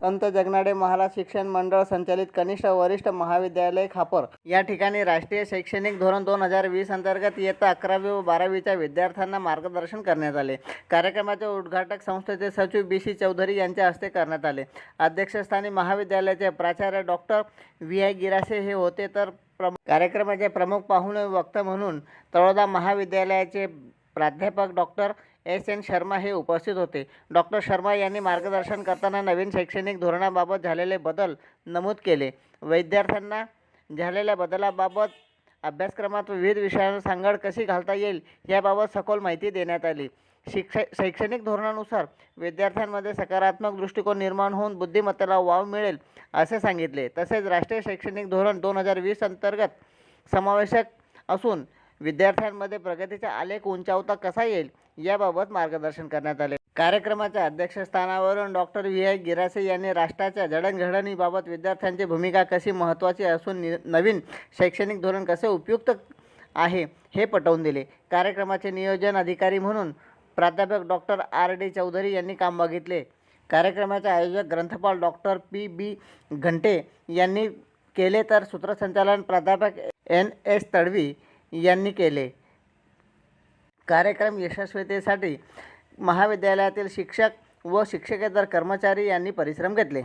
संत जगनाडे महाराज शिक्षण मंडळ संचालित कनिष्ठ वरिष्ठ महाविद्यालय खापर. या ठिकाणी राष्ट्रीय शैक्षणिक धोरण दोन हजार वीस अंतर्गत इयत्ता अकरावी व बारावीच्या विद्यार्थ्यांना मार्गदर्शन करण्यात आले. कार्यक्रमाचे उद्घाटक संस्थेचे सचिव बी सी चौधरी यांच्या हस्ते करण्यात आले. अध्यक्षस्थानी महाविद्यालयाचे प्राचार्य डॉक्टर व्ही. आय. गिरासे हे होते तर प्रमुख कार्यक्रमाचे प्रमुख पाहुणे वक्ता म्हणून तळोदा महाविद्यालयाचे प्राध्यापक डॉक्टर एस एन शर्मा हे उपस्थित होते. डॉक्टर शर्मा यांनी मार्गदर्शन करताना नवीन शैक्षणिक धोरणाबाबत झालेले बदल नमूद केले. विद्यार्थ्यांना झालेल्या बदलाबाबत अभ्यासक्रमात विविध विषयांवर सांगड कशी घालता येईल याबाबत सखोल माहिती देण्यात आली. शिक्ष शैक्षणिक धोरणानुसार विद्यार्थ्यांमध्ये सकारात्मक दृष्टिकोन निर्माण होऊन बुद्धिमत्तेला वाव मिळेल असे सांगितले. तसेच राष्ट्रीय शैक्षणिक धोरण दोन हजार वीस अंतर्गत समावेशक असून विद्यार्थ्यांमध्ये प्रगतीचा आलेख उंचावता कसा येईल याबाबत मार्गदर्शन करण्यात आले. कार्यक्रमाच्या अध्यक्षस्थानावरून डॉक्टर व्ही. आय. गिरासे यांनी राष्ट्राच्या जडणघडणीबाबत विद्यार्थ्यांची भूमिका कशी महत्त्वाची असून नवीन शैक्षणिक धोरण कसे उपयुक्त आहे हे पटवून दिले. कार्यक्रमाचे नियोजन अधिकारी म्हणून प्राध्यापक डॉक्टर आर. डी. चौधरी यांनी काम बघितले. कार्यक्रमाचे आयोजक ग्रंथपाल डॉक्टर पी. बी. घंटे यांनी केले तर सूत्रसंचालन प्राध्यापक एन. एस. तडवी यांनी केले. कार्यक्रम यशस्वीतेसाठी महाविद्यालयातील शिक्षक व शिक्षकेतर कर्मचारी यांनी परिश्रम घेतले.